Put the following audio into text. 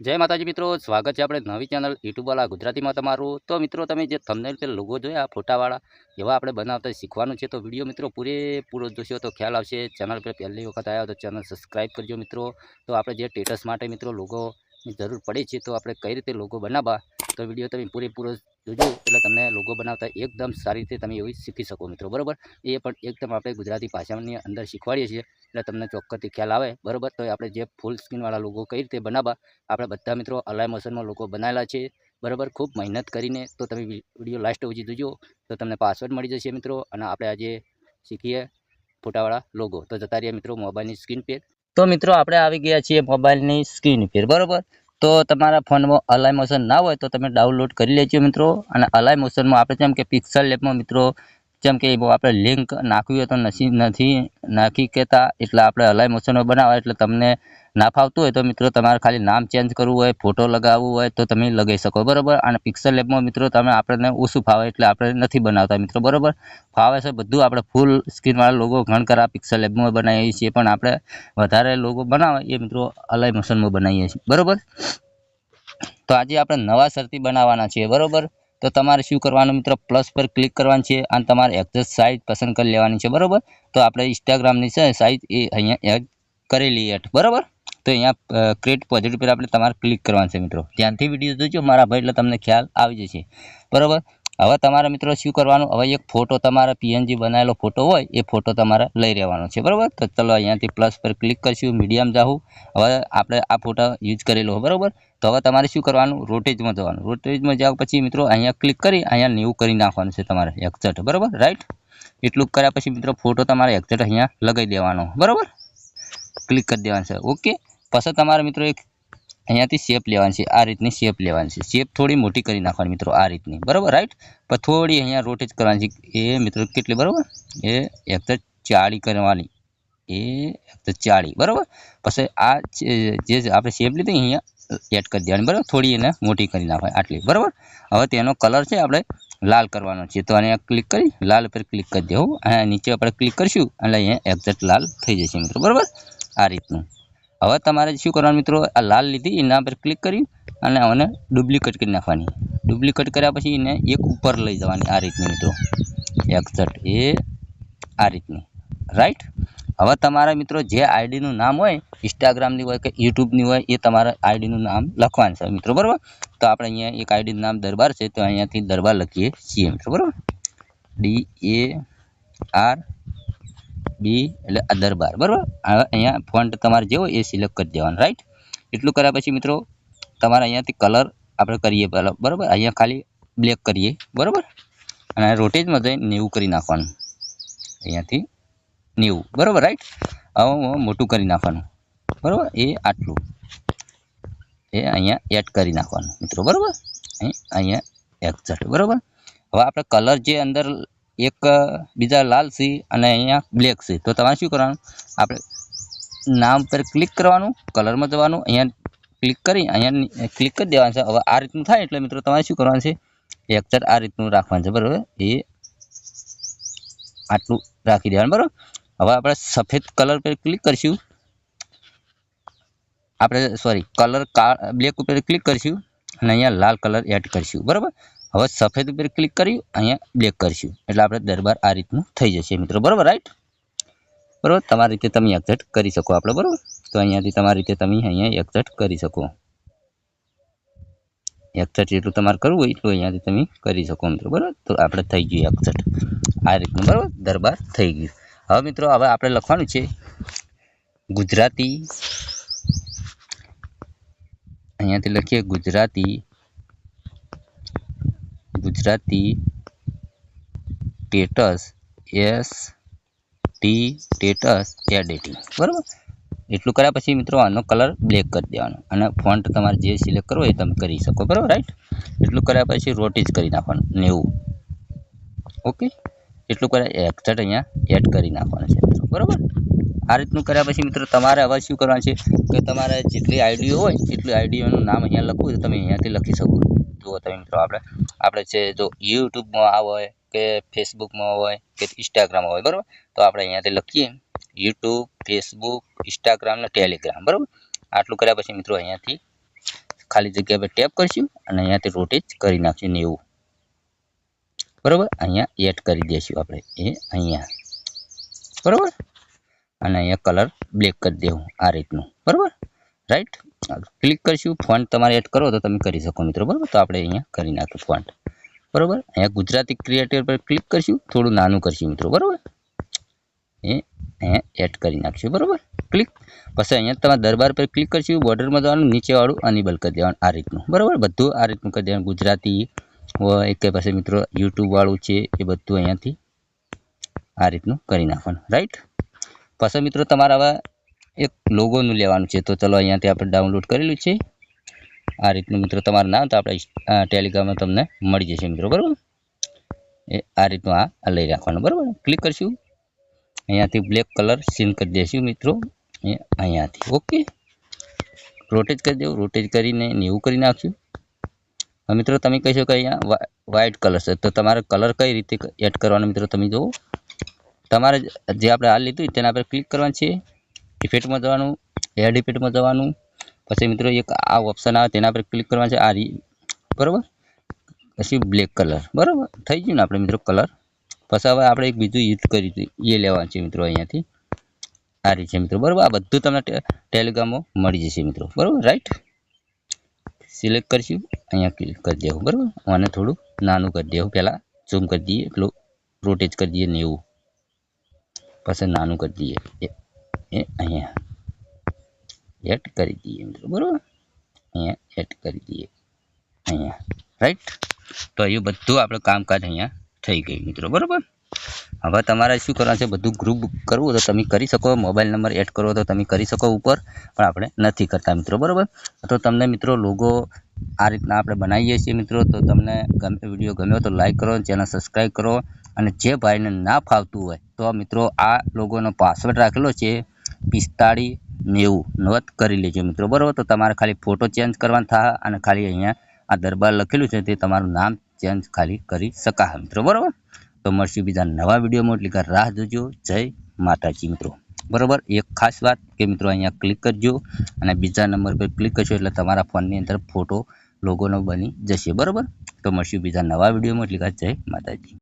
જય માતાજી મિત્રો, સ્વાગત છે આપણે નવી ચેનલ યુટ્યુબવાળા ગુજરાતીમાં તમારું. તો મિત્રો, તમે જે થંબનેલ પર લોગો જોયા ફોટાવાળા, એવા આપણે બનાવતા શીખવાનું છે, તો વીડિયો મિત્રો પૂરેપૂરો જોશો તો ખ્યાલ આવશે. ચેનલ પર પહેલી વખત આવ્યા તો ચેનલ સબસ્ક્રાઈબ કરજો મિત્રો. તો આપણે જે સ્ટેટસ માટે મિત્રો લોગોની જરૂર પડે છે, તો આપણે કઈ રીતે લોગો બનાવવા, તો વીડિયો તમે પૂરેપૂરો જોજો, એટલે તમને લોગો બનાવતા એકદમ સારી રીતે તમે એવી શીખી શકો મિત્રો, બરાબર? એ પણ એકદમ આપણે ગુજરાતી ભાષાની અંદર શીખવાડીએ છીએ, એટલે તમને ચોક્કસથી ખ્યાલ આવે, બરાબર? તો આપણે જે ફૂલ સ્ક્રીનવાળા લોગો કઈ રીતે બનાવવા, આપણે બધા મિત્રો અલાય મોશનમાં લોકો બનાવેલા છે, બરાબર? ખૂબ મહેનત કરીને, તો તમે વીડિયો લાસ્ટ સુધી જોજો, તો તમને પાસવર્ડ મળી જશે મિત્રો, અને આપણે આજે શીખીએ ફોટાવાળા લોગો તો જતા રહીએ મિત્રો મોબાઈલની સ્ક્રીન પર. તો મિત્રો, આપણે આવી ગયા છીએ મોબાઈલની સ્ક્રીન પર, બરાબર? તો તમારા ફોનમાં અલાય મોશન ના હોય તો તમે ડાઉનલોડ કરી લેજો મિત્રો. અને અલાય મોશનમાં આપણે જેમ કે પિક્સલ લેબમાં મિત્રો જેમ કે આપણે લિંક નાખવી હોય તો નથી નથી નાખી કહેતા, એટલે આપણે અલાય મોશનમાં બનાવવા એટલે તમને ના ફાવતું હોય તો મિત્રો તમારે ખાલી નામ ચેન્જ કરવું હોય ફોટો લગાવવું હોય તો તમે લગાવી શકો, બરાબર? અને પિક્સલ લેબમાં મિત્રો તમે આપણને ઓછું ફાવે એટલે આપણે નથી બનાવતા મિત્રો, બરાબર? ફાવે છે બધું, આપણે ફૂલ સ્ક્રીનવાળા લોગો ઘણ કરા પિક્સલ લેબમાં બનાવીએ છીએ, પણ આપણે વધારે લોગો બનાવે એ મિત્રો અલાય મોશનમાં બનાવીએ છીએ, બરાબર? તો આજે આપણે નવા શરતી બનાવવાના છીએ, બરાબર? તો તમારે શું કરવાનું મિત્રો? પ્લસ પર ક્લિક કરવાનું છે અને તમારે એક્ઝેક્ટ સાઇઝ પસંદ કરી લેવાની છે, બરાબર? તો આપણે ઇન્સ્ટાગ્રામની છે સાઇઝ એ અહીંયા એડ કરેલી એડ બરાબર? તો અહીંયા ક્રિએટ પોઝિટિવ પર આપણે તમારે ક્લિક કરવાનું છે મિત્રો. ધ્યાનથી વીડિયો જોજો, મારા ભાઈ, એટલે તમને ખ્યાલ આવી જશે. બરાબર? હવે તમારા મિત્રો શું કરવાનું? હવે એક ફોટો તમારા પીએનજી બનાવેલો ફોટો હોય, એ ફોટો તમારે લઈ રહેવાનો છે, બરાબર? તો ચલો અહીંયાથી પ્લસ પર ક્લિક કરશું મીડિયમ જાઉં હવે આપણે આ ફોટો યુઝ કરેલો બરાબર? તો હવે તમારે શું કરવાનું? રોટેજમાં જવાનું. રોટેજમાં જાવ પછી મિત્રો અહીંયા ક્લિક કરી, અહીંયા નેવું કરી નાખવાનું છે તમારે એક્ઝેટ બરાબર? રાઈટ એટલું કર્યા પછી મિત્રો ફોટો તમારે એક્ઝેટ અહીંયા લગાવી દેવાનો, બરાબર? ક્લિક કરી દેવાનું છે ઓકે પછી તમારે મિત્રો એક અહીંયાથી શેપ લેવાની છે, આ રીતની શેપ લેવાની છે. શેપ થોડી મોટી કરી નાખવાની મિત્રો, આ રીતની. બરાબર રાઈટ પણ થોડી અહીંયા રોટેજ કરવાની છે. એ મિત્રો કેટલી, બરાબર? એ એક્ઝેક્ટ ચાળી કરવાની. એ એક્ઝેક્ટ ચાળી, બરાબર? પછી આ જે જે આપણે શેપ લીધી અહીંયા એડ કરી દેવાની, બરાબર? થોડી એને મોટી કરી નાખવાની, આટલી, બરાબર? હવે તેનો કલર છે, આપણે લાલ કરવાનો છે. તો અહીંયા ક્લિક કરી, લાલ પર ક્લિક કરી દેવું અહીંયા નીચે આપણે ક્લિક કરીશું, એટલે અહીંયા એક્ઝેક્ટ લાલ થઈ જશે મિત્રો, બરાબર? આ રીતનું. હવે તમારે શું કરવાનું મિત્રો? આ લાલ લીધી, એના પર ક્લિક કરી અને આને ડુપ્લિકેટ કરી નાખવાની. ડુપ્લિકેટ કર્યા પછી એને એક ઉપર લઈ જવાની આ રીતની મિત્રો. એકસઠ એ આ રીતની. રાઈટ હવે તમારા મિત્રો જે આઈડીનું નામ હોય ઇન્સ્ટાગ્રામની હોય કે યુટ્યુબની હોય, એ તમારા આઈડીનું નામ લખવાનું છે મિત્રો, બરાબર? તો આપણે અહીંયા એક આઈડીનું નામ દરબાર છે, તો અહીંયાથી દરબાર લખીએ છીએ મિત્રો, બરાબર? ડી એ આર બી એટલે અદર બાર બરાબર? અહીંયા ફોન્ટ તમારે જે હોય એ સિલેક્ટ કરી દેવાનું રાઈટ એટલું કર્યા પછી મિત્રો, તમારે અહીંયાથી કલર આપણે કરીએ પહેલાં, બરાબર? અહીંયા ખાલી બ્લેક કરીએ, બરાબર? અને રોટેજમાં જઈને નેવું કરી નાખવાનું. અહીંયાથી નેવું, બરાબર રાઈટ હવે મોટું કરી નાખવાનું, બરાબર? એ આટલું. એ અહીંયા એડ કરી નાખવાનું, મિત્રો, બરાબર? અહીં, અહીંયા એક્ઝેક્ટ બરાબર? હવે આપણે કલર જે અંદર એક બીજા લાલ છે અને અહીંયા બ્લેક છે તો તમારે શું કરવાનું? આપણે નામ પર ક્લિક કરવાનું, કલરમાં જવાનું, અહીંયા ક્લિક કરી, અહીંયા ક્લિક કરી દેવાનું છે. હવે આ રીતનું થાય એટલે મિત્રો તમારે શું કરવાનું છે? એક્ઝેક્ટ આ રીતનું રાખવાનું છે, બરાબર? એ આટલું રાખી દેવાનું, બરાબર? હવે આપણે સફેદ કલર પર ક્લિક કરીશું. આપણે, સોરી, કલર બ્લેક ઉપર ક્લિક કરીશું અને અહીંયા લાલ કલર એડ કરીશું, બરાબર? હવે સફેદ ઉપર ક્લિક કરી અહીંયા બ્લેક કરીશું. એટલે આપણે દરબાર આ રીતનું થઈ જશે મિત્રો. બરાબર રાઈટ બરાબર? તમારી રીતે તમે એક્ઝેટ કરી શકો આપણે, બરાબર? તો અહીંયાથી તમારી રીતે તમે અહીંયા એક્ઝેટ કરી શકો. એક્ઝેટ જેટલું તમારે કરવું હોય એટલું અહીંયાથી તમે કરી શકો મિત્રો, બરાબર? તો આપણે થઈ ગયું એક્ઝેટ આ રીતનું, બરાબર? દરબાર થઈ ગયું. હવે મિત્રો, હવે આપણે લખવાનું છે ગુજરાતી. અહીંયાથી લખીએ Gujarati Gujarati status S T status editing બરાબર? એટલું કર્યા પછી મિત્રો આનો કલર બ્લેક કરી દેવાનો અને ફોન્ટ તમારે જે સિલેક્ટ કરવો એ તમે કરી શકો. બરાબર? રાઈટ એટલું કર્યા પછી રોટીજ કરી નાખવાનું નેવું ઓકે એટલું કર્યા એક્ઝેટ અહીંયા એડ કરી નાખવાનું છે. બરાબર? આ રીતનું કર્યા પછી મિત્રો તમારે હવે શું કરવાનું છે કે તમારે જેટલી આઈડીઓ હોય એટલી આઈડીઓનું નામ અહીંયા લખવું તો તમે અહીંયાથી લખી શકો. જુઓ તમે મિત્રો આપણે આપણે છે જો યુટ્યુબમાં આ હોય કે ફેસબુકમાં હોય કે ઇન્સ્ટાગ્રામ હોય, બરાબર? તો આપણે અહીંયાથી લખીએ યુટ્યુબ, ફેસબુક, ઇન્સ્ટાગ્રામ ને ટેલિગ્રામ, બરાબર? આટલું કર્યા પછી મિત્રો અહીંયાથી ખાલી જગ્યા પર ટેપ કરીશું અને અહીંયાથી રોટેટ કરી નાખશું નેવું બરાબર? અહીંયા એડ કરી દઈશું આપણે. એ અહીંયા. બરાબર? અને અહીંયા કલર બ્લેક કરી દેવું આ રીતનું. બરાબર? રાઈટ ક્લિક કરીશું. ફોન્ટ તમારે એડ કરો તો તમે કરી શકો મિત્રો. બરાબર? તો આપણે અહીંયા કરી નાખ્યું ફોન્ટ બરાબર? અહીંયા ગુજરાતી ક્રિએટર પર ક્લિક કરીશું. થોડું નાનું કરીશું મિત્રો. બરાબર? એ અહીંયા એડ કરી નાખશું. બરાબર? ક્લિક પછી અહીંયા તમારે દરબાર પર ક્લિક કરશું. બોર્ડરમાં જવાનું, નીચેવાળું, અનિબલ કરી દેવાનું આ રીતનું. બરાબર? બધું આ રીતનું કરી દેવાનું. ગુજરાતી હોય કે પછી મિત્રો યુટ્યુબવાળું છે એ બધું અહીંયાથી આ રીતનું કરી નાખવાનું. રાઈટ પછી મિત્રો તમારે હવે એક લોગોનું લેવાનું છે. તો ચલો અહીંયાથી આપણે ડાઉનલોડ કરેલું છે. આ રીતનું મિત્રો તમારું નામ તો આપણે ટેલિગ્રામમાં તમને મળી જશે મિત્રો. બરાબર? એ આ રીતનું આ લઈ રાખવાનું. બરાબર? ક્લિક કરશું. અહીંયાથી બ્લેક કલર સીન કરી દઈશું મિત્રો. અહીંયાથી. ઓકે રોટેજ કરી દેવું. રોટેજ કરીને નેવું કરી નાખશું. મિત્રો તમે કહી શકો અહીંયા વ્હાઇટ કલર છે. તો તમારે કલર કઈ રીતે એડ કરવાનો મિત્રો તમે જુઓ તમારે જે આપણે હાલ લીધું તેના પર ક્લિક કરવાનું છે. ઇફેક્ટમાં જવાનું એડ ઇફેક્ટમાં જવાનું. પછી મિત્રો એક આ ઓપ્શન આવે તેના પર ક્લિક કરવાનું છે આ બરાબર? પછી બ્લેક કલર બરાબર? થઈ ગયું ને આપણે મિત્રો કલર પછી હવે આપણે એક બીજું યુઝ કરી એ લેવાનું છે મિત્રો અહીંયાથી. આ રીતે મિત્રો, બરાબર? આ બધું તમને ટેલિગ્રામમાં મળી જશે મિત્રો. બરાબર? રાઈટ સિલેક્ટ કરશું. અહીંયા ક્લિક કરી દેવું, બરાબર? અને થોડું નાનું કરી દેવું. પહેલાં ઝૂમ કરી દઈએ એટલું રોટેજ કરી દઈએ નેવું પછી નાનું કરી દઈએ. એ અહીંયા એડ કરી દઈએ મિત્રો બરાબર? અહીંયા એડ કરી દઈએ. અહીંયા રાઈટ તો એ બધું આપણે કામકાજ અહીંયા થઈ ગયું મિત્રો, બરાબર? હવે તમારે શું કરવાનું છે? બધું ગ્રુપ કરવું તો તમે કરી શકો. મોબાઈલ નંબર એડ કરવો તો તમે કરી શકો ઉપર. પણ આપણે નથી કરતા મિત્રો, બરાબર? તો તમને મિત્રો લોગો આ રીતના આપણે બનાવીએ છીએ મિત્રો. તો તમને ગમે વીડિયો ગમ્યો તો લાઇક કરો ચેનલ સબસ્ક્રાઈબ કરો. અને જે ભાઈને ના ફાવતું હોય તો મિત્રો આ લોગોનો પાસવર્ડ રાખેલો છે પિસ્તાળી નેવું. નોંધ કરી લેજો મિત્રો, બરાબર? તો તમારે ખાલી ફોટો ચેન્જ કરવાનો થાય અને ખાલી અહીંયા આ દરબાર લખેલું છે તે તમારું નામ ચેન્જ ખાલી કરી શકાય મિત્રો, બરાબર? તો મળશું બીજા નવા વિડીયોમાં. એટલે કે રાહ જોજો. જય માતાજી મિત્રો. બરાબર? એક ખાસ વાત કે મિત્રો અહીંયા ક્લિક કરજો અને બીજા નંબર પર ક્લિક કરશો એટલે તમારા ફોનની અંદર ફોટો લોગોનો બની જશે. બરાબર? તો મળશું બીજા નવા વિડીયોમાં. એટલે કે જય માતાજી.